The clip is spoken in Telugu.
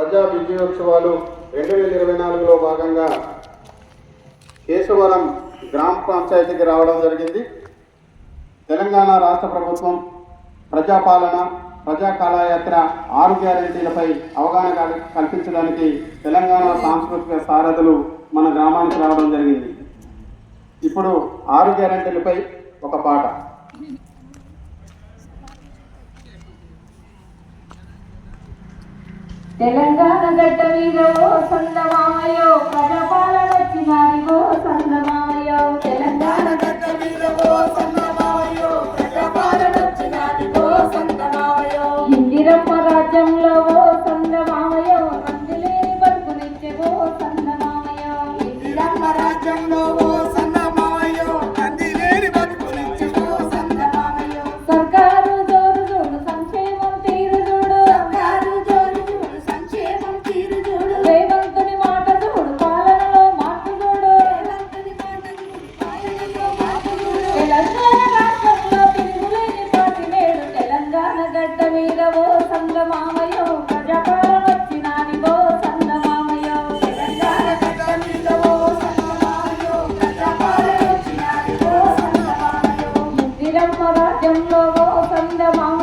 ప్రజా విజయోత్సవాలు రెండు వేల ఇరవై నాలుగులో భాగంగా కేశవరం గ్రామ పంచాయతీకి రావడం జరిగింది. తెలంగాణ రాష్ట్ర ప్రభుత్వం ప్రజాపాలన ప్రజా కళాయాత్ర ఆరు గ్యారెంటీలపై అవగాహన కల్- కల్పించడానికి తెలంగాణ సాంస్కృతిక సారథులు మన గ్రామానికి రావడం జరిగింది. ఇప్పుడు ఆరు గ్యారెంటీలపై ఒక పాట. తెలంగాణ గడ్డ మీద ఓ సందమామయో తెలంగాణ రాష్ట్రంలో తిరుగులేని పాటి నేడు తెలంగాణ గడ్డ మీద ఓ రాజ్యంలో సంగమామ